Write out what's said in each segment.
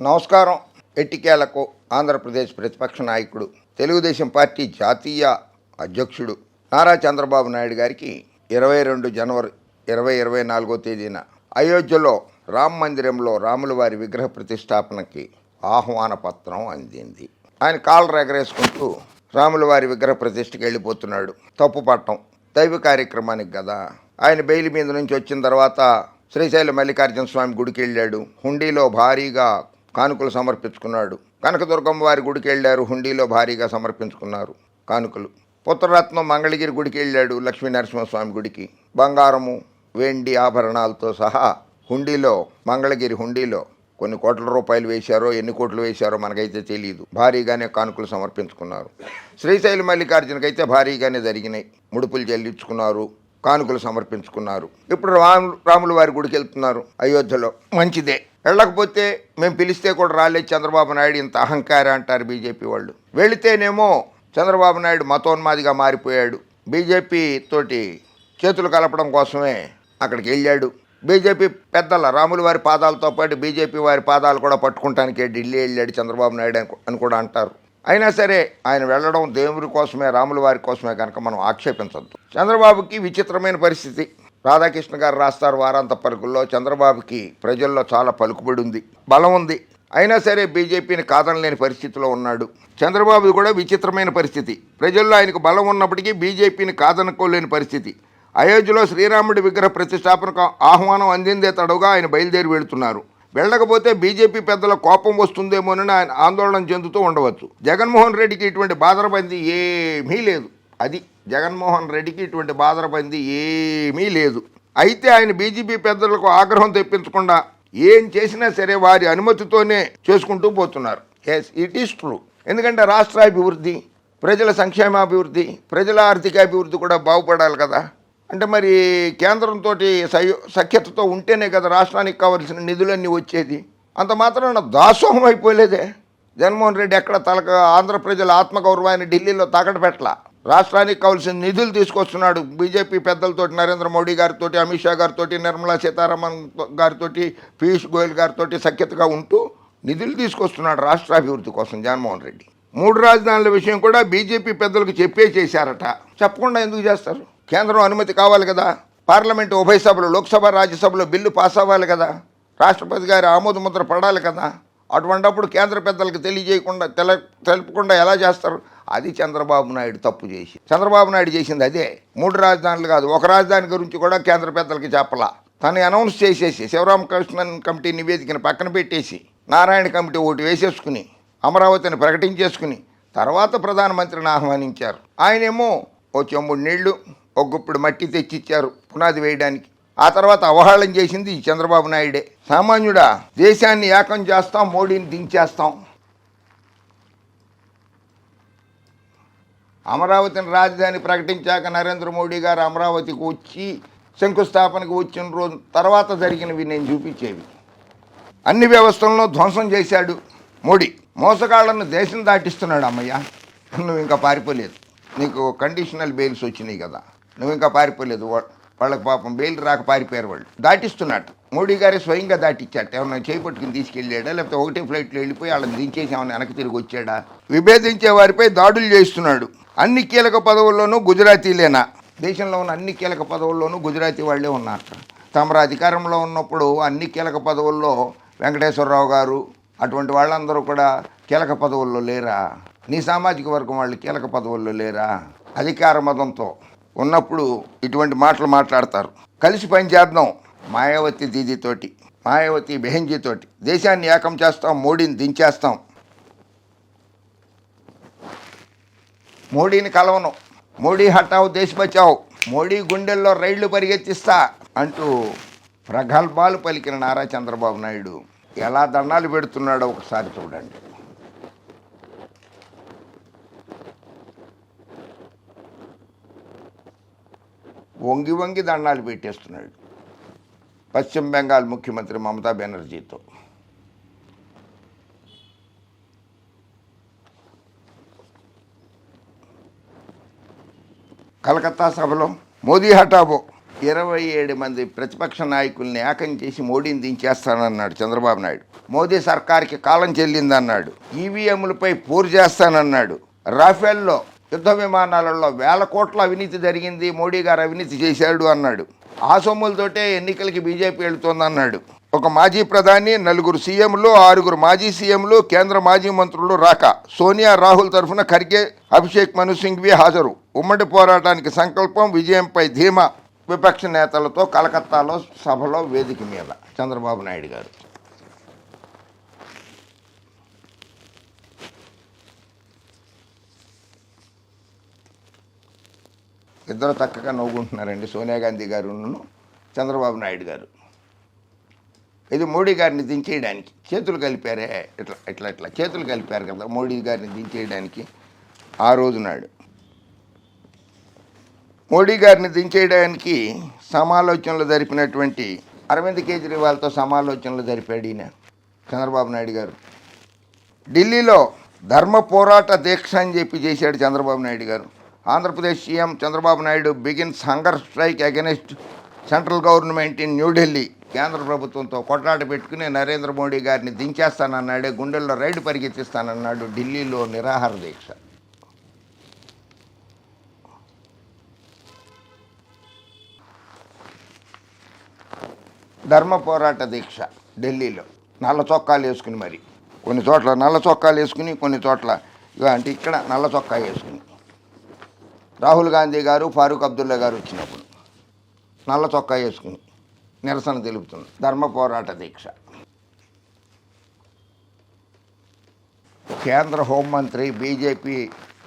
నమస్కారం. ఎట్టికేలకు ఆంధ్రప్రదేశ్ ప్రతిపక్ష నాయకుడు తెలుగుదేశం పార్టీ జాతీయ అధ్యక్షుడు నారా చంద్రబాబు నాయుడు గారికి ఇరవై రెండు జనవరి ఇరవై ఇరవై నాలుగో తేదీన అయోధ్యలో రామ మందిరంలో రాముల వారి విగ్రహ ప్రతిష్టాపనకి ఆహ్వాన పత్రం అందింది. ఆయన కాళ్ళు ఎగరేసుకుంటూ రాముల వారి విగ్రహ ప్రతిష్టకి వెళ్ళిపోతున్నాడు. తప్పు పట్టం దైవ కార్యక్రమానికి కదా ఆయన బెయిల్ మీద నుంచి వచ్చిన తర్వాత శ్రీశైలం మల్లికార్జున స్వామి గుడికి వెళ్ళాడు. హుండీలో భారీగా కానుకలు సమర్పించుకున్నాడు. కనకదుర్గమ్మ వారి గుడికి వెళ్ళారు. హుండీలో భారీగా సమర్పించుకున్నారు కానుకలు. పుత్రరత్నం మంగళగిరి గుడికి వెళ్ళాడు లక్ష్మీ నరసింహస్వామి గుడికి. బంగారము వెండి ఆభరణాలతో సహా హుండీలో మంగళగిరి హుండీలో కొన్ని కోట్ల రూపాయలు వేశారో ఎన్ని కోట్లు వేశారో మనకైతే తెలియదు భారీగానే కానుకలు సమర్పించుకున్నారు. శ్రీశైలి మల్లికార్జునకైతే భారీగానే జరిగినాయి. ముడుపులు చెల్లించుకున్నారు కానుకలు సమర్పించుకున్నారు. ఇప్పుడు రాము రాములు వారి గుడికి వెళ్తున్నారు. అయోధ్యలో. మంచిదే. వెళ్ళకపోతే మేము పిలిస్తే కూడా రాలేదు చంద్రబాబు నాయుడు ఇంత అహంకారం అంటారు బీజేపీ వాళ్ళు. వెళితేనేమో చంద్రబాబు నాయుడు మతోన్మాదిగా మారిపోయాడు. బీజేపీ తోటి చేతులు కలపడం కోసమే అక్కడికి వెళ్ళాడు. బీజేపీ పెద్దల రాములు వారి పాదాలతో పాటు బీజేపీ వారి పాదాలు కూడా పట్టుకుంటానికి ఢిల్లీ వెళ్ళాడు చంద్రబాబు నాయుడు అని- అని కూడా అంటారు. అయినా సరే ఆయన వెళ్ళడం దేవుడి కోసమే రాముల వారి కోసమే కనుక మనం ఆక్షేపించద్దు. చంద్రబాబుకి విచిత్రమైన పరిస్థితి. రాధాకృష్ణ గారు రాస్తారు వారాంత పలుకుల్లో. చంద్రబాబుకి ప్రజల్లో చాలా పలుకుబడి ఉంది బలం ఉంది. అయినా సరే బీజేపీని కాదనలేని పరిస్థితిలో ఉన్నాడు. చంద్రబాబు కూడా విచిత్రమైన పరిస్థితి. ప్రజల్లో ఆయనకు బలం ఉన్నప్పటికీ బీజేపీని కాదనుకోలేని పరిస్థితి. అయోధ్యలో శ్రీరాముడి విగ్రహ ప్రతిష్టాపనకు ఆహ్వానం అందిందే తడవుగా ఆయన బయలుదేరి వెళుతున్నారు. వెళ్ళకపోతే బీజేపీ పెద్దల కోపం వస్తుందేమోనని ఆయన ఆందోళన చెందుతూ ఉండవచ్చు. జగన్మోహన్ రెడ్డికి ఇటువంటి బాధరబంది ఏమీ లేదు. అది జగన్మోహన్ రెడ్డికి ఇటువంటి బాధరబంది ఏమీ లేదు. అయితే ఆయన బీజేపీ పెద్దలకు ఆగ్రహం తెప్పించకుండా ఏం చేసినా సరే వారి అనుమతితోనే చేసుకుంటూ పోతున్నారు. ఎస్ ఇట్ ఈస్ ట్రూ ఎందుకంటే రాష్ట్ర అభివృద్ధి ప్రజల సంక్షేమాభివృద్ధి ప్రజల ఆర్థిక అభివృద్ధి కూడా బాగుపడాలి కదా. అంటే మరి కేంద్రంతో సయో సఖ్యతతో ఉంటేనే కదా రాష్ట్రానికి కావాల్సిన నిధులన్నీ వచ్చేది. అంత మాత్రాన దాసోహం అయిపోలేదే. జగన్మోహన్ రెడ్డి ఎక్కడ తలక ఆంధ్ర ప్రజల ఆత్మగౌరవాన్ని ఢిల్లీలో తాకట పెట్టలా? రాష్ట్రానికి కావాల్సిన నిధులు తీసుకొస్తున్నాడు బీజేపీ పెద్దలతో నరేంద్ర మోడీ గారితో అమిత్ షా గారితో నిర్మలా సీతారామన్ గారితో పీయూష్ గోయల్ గారితో సఖ్యతగా ఉంటూ నిధులు తీసుకొస్తున్నాడు రాష్ట్ర అభివృద్ధి కోసం జగన్మోహన్ రెడ్డి. మూడు రాజధానుల విషయం కూడా బీజేపీ పెద్దలకు చెప్పే చేశారట. చెప్పకుండా ఎందుకు చేస్తారు? కేంద్రం అనుమతి కావాలి కదా. పార్లమెంటు ఉభయ సభలు లోక్సభ రాజ్యసభలో బిల్లు పాస్ అవ్వాలి కదా. రాష్ట్రపతి గారి ఆమోద ముద్ర పడాలి కదా. అటువంటప్పుడు కేంద్ర పెద్దలకు తెలియజేయకుండా తెల తెలుపకుండా ఎలా చేస్తారు? అది చంద్రబాబు నాయుడు తప్పు చేసి చంద్రబాబు నాయుడు చేసింది అదే. మూడు రాజధానులు కాదు ఒక రాజధాని గురించి కూడా కేంద్ర పెద్దలకి చెప్పలా. తను అనౌన్స్ చేసేసి శివరామకృష్ణన్ కమిటీ నివేదికను పక్కన పెట్టేసి నారాయణ కమిటీ ఒకటి వేసేసుకుని అమరావతిని ప్రకటించేసుకుని తర్వాత ప్రధానమంత్రిని ఆహ్వానించారు. ఆయనేమో ఓ చెంబుడు నీళ్ళు ఒక గుప్పుడు మట్టి తెచ్చిచ్చారు పునాది వేయడానికి. ఆ తర్వాత అవహేళన చేసింది చంద్రబాబు నాయుడే. సామాన్యుడా దేశాన్ని ఏకం చేస్తాం మోడీని దించేస్తాం. అమరావతిని రాజధాని ప్రకటించాక నరేంద్ర మోడీ గారు అమరావతికి వచ్చి శంకుస్థాపనకు వచ్చిన రోజు తర్వాత జరిగినవి నేను చూపించేవి. అన్ని వ్యవస్థలను ధ్వంసం చేశాడు మోడీ. మోసగాళ్ళను దేశం దాటిస్తున్నాడు అమ్మయ్య. నువ్వు ఇంకా పారిపోలేదు. నీకు కండిషనల్ బెయిల్స్ వచ్చినాయి కదా. నువ్వు ఇంకా పారిపోలేదు. వాళ్ళకి పాపం బెయిల్ రాక పారిపోయారు వాళ్ళు. దాటిస్తున్నాడు. మోడీ గారే స్వయంగా దాటిచ్చాట ఏమన్నా చేపట్టుకుని తీసుకెళ్ళాడా? లేకపోతే ఒకటే ఫ్లైట్లో వెళ్ళిపోయి వాళ్ళని దించేసి ఏమన్నా వెనక్కి తిరిగి వచ్చాడా? విభేదించే వారిపై దాడులు చేస్తున్నాడు. అన్ని కీలక పదవుల్లోనూ గుజరాతీలేనా? దేశంలో ఉన్న అన్ని కీలక పదవుల్లోనూ గుజరాతీ వాళ్ళే ఉన్నారు. తమరు అధికారంలో ఉన్నప్పుడు అన్ని కీలక పదవుల్లో వెంకటేశ్వరరావు గారు అటువంటి వాళ్ళందరూ కూడా కీలక పదవుల్లో లేరా? నీ సామాజిక వర్గం వాళ్ళు కీలక పదవుల్లో లేరా? అధికార మతంతో ఉన్నప్పుడు ఇటువంటి మాటలు మాట్లాడతారు. కలిసి పనిచేద్దాం మాయావతి దీదితోటి మాయావతి బెహెంజీతోటి. దేశాన్ని ఏకం చేస్తాం మోడీని దించేస్తాం. మోడీని కలవను. మోడీ హఠావు దేశ బచావు మోడీ గుండెల్లో రైళ్ళు పరిగెత్తిస్తా అంటూ ప్రగల్భాలు పలికిన నారా చంద్రబాబు నాయుడు. ఎలా దండాలు పెడుతున్నాడో ఒకసారి చూడండి. వంగి వంగి దండాలు పెట్టేస్తున్నాడు. పశ్చిమ బెంగాల్ ముఖ్యమంత్రి మమతా బెనర్జీతో. కలకత్తా సభలో మోదీ హఠాబో ఇరవై ఏడు మంది ప్రతిపక్ష నాయకుల్ని ఏకం చేసి మోడీని దించేస్తానన్నాడు చంద్రబాబు నాయుడు. మోదీ సర్కార్కి కాలం చెల్లిందన్నాడు. ఈవీఎంలపై పోరు చేస్తానన్నాడు. రాఫెల్లో యుద్ధ విమానాలలో వేల కోట్ల అవినీతి జరిగింది. మోడీ గారు అవినీతి చేశాడు అన్నాడు. ఆ సొమ్ములతోటే ఎన్నికలకి బీజేపీ వెళుతోందన్నాడు. ఒక మాజీ ప్రధాని నలుగురు సీఎంలు ఆరుగురు మాజీ సీఎంలు కేంద్ర మాజీ మంత్రులు రాక సోనియా రాహుల్ తరఫున ఖర్గే అభిషేక్ మను సింఘ్వి హాజరు. ఉమ్మడి పోరాటానికి సంకల్పం విజయంపై ధీమా విపక్ష నేతలతో కలకత్తాలో సభలో వేదిక మీద. చంద్రబాబు నాయుడు గారు. ఇద్దరు చక్కగా నవ్వుకుంటున్నారండి. సోనియా గాంధీ గారు చంద్రబాబు నాయుడు గారు. ఇది మోడీ గారిని దించేయడానికి చేతులు కలిపారే ఇట్లా ఇట్లా ఇట్లా చేతులు కలిపారు కదా మోడీ గారిని దించేయడానికి ఆ రోజు నాడు. మోడీ గారిని దించేయడానికి సమాలోచనలు జరిపినటువంటి అరవింద్ కేజ్రీవాల్తో సమాలోచనలు జరిపాడు ఈయన చంద్రబాబు నాయుడు గారు. ఢిల్లీలో ధర్మ పోరాట దీక్ష అని చెప్పి చేశాడు చంద్రబాబు నాయుడు గారు. Andhra Pradesh CM Chandrababu Naidu begins hunger strike against central government in New Delhi. కేంద్ర ప్రభుత్వంతో కొట్లాట పెట్టుకుని నరేంద్ర మోడీ గారిని దించేస్తానన్నాడే గుండెల్లో రైడ్ పరిగెత్తిస్తానన్నాడు ఢిల్లీలో నిరాహార దీక్ష. ధర్మ పోరాట దీక్ష ఢిల్లీలో. నల్ల చొక్కాలు వేసుకుని మరి. కొన్ని చోట్ల నల్ల చొక్కాలు వేసుకుని కొన్ని చోట్ల అంటే ఇక్కడ నల్ల చొక్కా వేసుకుని. రాహుల్ గాంధీ గారు ఫారూక్ అబ్దుల్లా గారు వచ్చినప్పుడు నల్ల చొక్కా వేసుకుని నిరసన తెలుపుతుంది ధర్మ పోరాట దీక్ష. కేంద్ర హోంమంత్రి బీజేపీ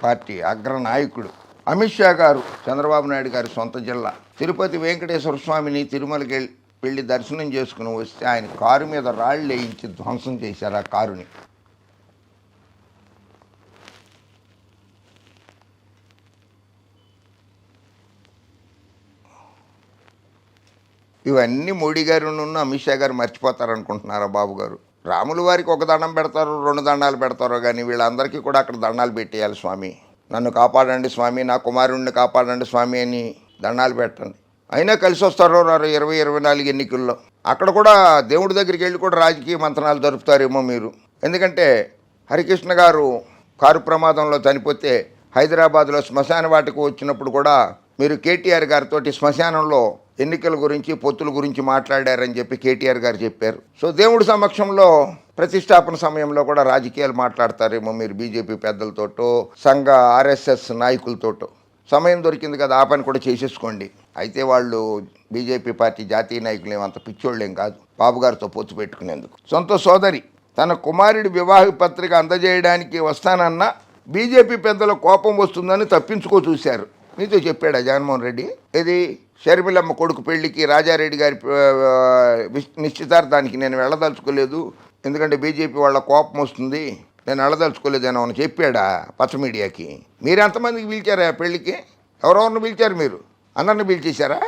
పార్టీ అగ్ర నాయకుడు అమిత్ షా గారు చంద్రబాబు నాయుడు గారి సొంత జిల్లా తిరుపతి వెంకటేశ్వర స్వామిని తిరుమలకి వెళ్ళి వెళ్ళి దర్శనం చేసుకుని వస్తే ఆయన కారు మీద రాళ్ళు వేయించి ధ్వంసం చేశారు ఆ కారుని. ఇవన్నీ మోడీ గారు అమిత్ షా గారు మర్చిపోతారనుకుంటున్నారా బాబు గారు? రాముల వారికి ఒక దండం పెడతారు రెండు దండాలు పెడతారో కానీ వీళ్ళందరికీ కూడా అక్కడ దండాలు పెట్టేయాలి స్వామి. నన్ను కాపాడండి స్వామి నా కుమారుణ్ణి కాపాడండి స్వామి అని దండాలు పెట్టండి. అయినా కలిసి వస్తారో రారు ఇరవై ఇరవై నాలుగు ఎన్నికల్లో. అక్కడ కూడా దేవుడి దగ్గరికి వెళ్ళి కూడా రాజకీయ మంత్రాలు జరుపుతారేమో మీరు. ఎందుకంటే హరికృష్ణ గారు కారు ప్రమాదంలో చనిపోతే హైదరాబాద్లో శ్మశాన వాటికి వచ్చినప్పుడు కూడా మీరు కేటీఆర్ గారితో శ్మశానంలో ఎన్నికల గురించి పొత్తుల గురించి మాట్లాడారని చెప్పి కేటీఆర్ గారు చెప్పారు. సో దేవుడి సమక్షంలో ప్రతిష్టాపన సమయంలో కూడా రాజకీయాలు మాట్లాడతారేమో మీరు బీజేపీ పెద్దలతోటో సంఘ ఆర్ఎస్ఎస్ నాయకులతోటో. సమయం దొరికింది కదా ఆ పని కూడా చేసేసుకోండి. అయితే వాళ్ళు బీజేపీ పార్టీ జాతీయ నాయకులు ఏమంత పిచ్చోళ్ళేం కాదు బాబు గారితో పొత్తు పెట్టుకునేందుకు. సొంత సోదరి తన కుమారుడి వివాహ పత్రిక అందజేయడానికి వస్తానన్న బీజేపీ పెద్దల కోపం వస్తుందని తప్పించుకో చూశారు. మీతో చెప్పాడా జగన్మోహన్ రెడ్డి? ఇది షర్మిలమ్మ కొడుకు పెళ్ళికి రాజారెడ్డి గారి నిశ్చితార్థానికి నేను వెళ్ళదలుచుకోలేదు. ఎందుకంటే బీజేపీ వాళ్ళ కోపం వస్తుంది. నేను వెళ్ళదలుచుకోలేదని అని చెప్పాడా పచ్చ మీడియాకి? మీరెంతమందికి పిలిచారా ఆ పెళ్ళికి ఎవరెవరిని పిలిచారు మీరు? అందరిని పిలిచేశారా?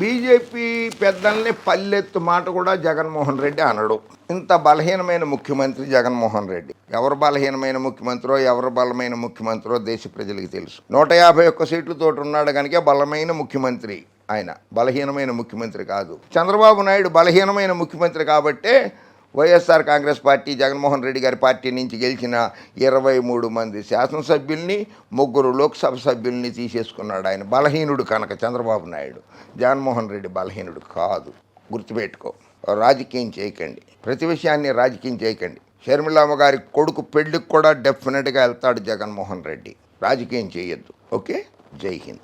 బీజేపీ పెద్దల్ని పల్లెత్తు మాట కూడా జగన్మోహన్ రెడ్డి అనడు. ఇంత బలహీనమైన ముఖ్యమంత్రి జగన్మోహన్ రెడ్డి. ఎవరు బలహీనమైన ముఖ్యమంత్రో ఎవరు బలమైన ముఖ్యమంత్రో దేశ ప్రజలకు తెలుసు. నూట యాభై ఒక్క సీట్లతో ఉన్నాడు కనుక బలమైన ముఖ్యమంత్రి. ఆయన బలహీనమైన ముఖ్యమంత్రి కాదు. చంద్రబాబు నాయుడు బలహీనమైన ముఖ్యమంత్రి కాబట్టే వైఎస్ఆర్ కాంగ్రెస్ పార్టీ జగన్మోహన్ రెడ్డి గారి పార్టీ నుంచి గెలిచిన ఇరవై మూడు మంది శాసనసభ్యుల్ని ముగ్గురు లోక్సభ సభ్యుల్ని తీసేసుకున్నాడు ఆయన బలహీనుడు కనుక చంద్రబాబు నాయుడు. జగన్మోహన్ రెడ్డి బలహీనుడు కాదు. గుర్తుపెట్టుకో రాజకీయం చేయకండి. ప్రతి విషయాన్ని రాజకీయం చేయకండి. షర్మిలామ్మ గారి కొడుకు పెళ్ళికి కూడా డెఫినెట్గా వెళ్తాడు జగన్మోహన్ రెడ్డి. రాజకీయం చేయొద్దు. ఓకే? జై హింద్.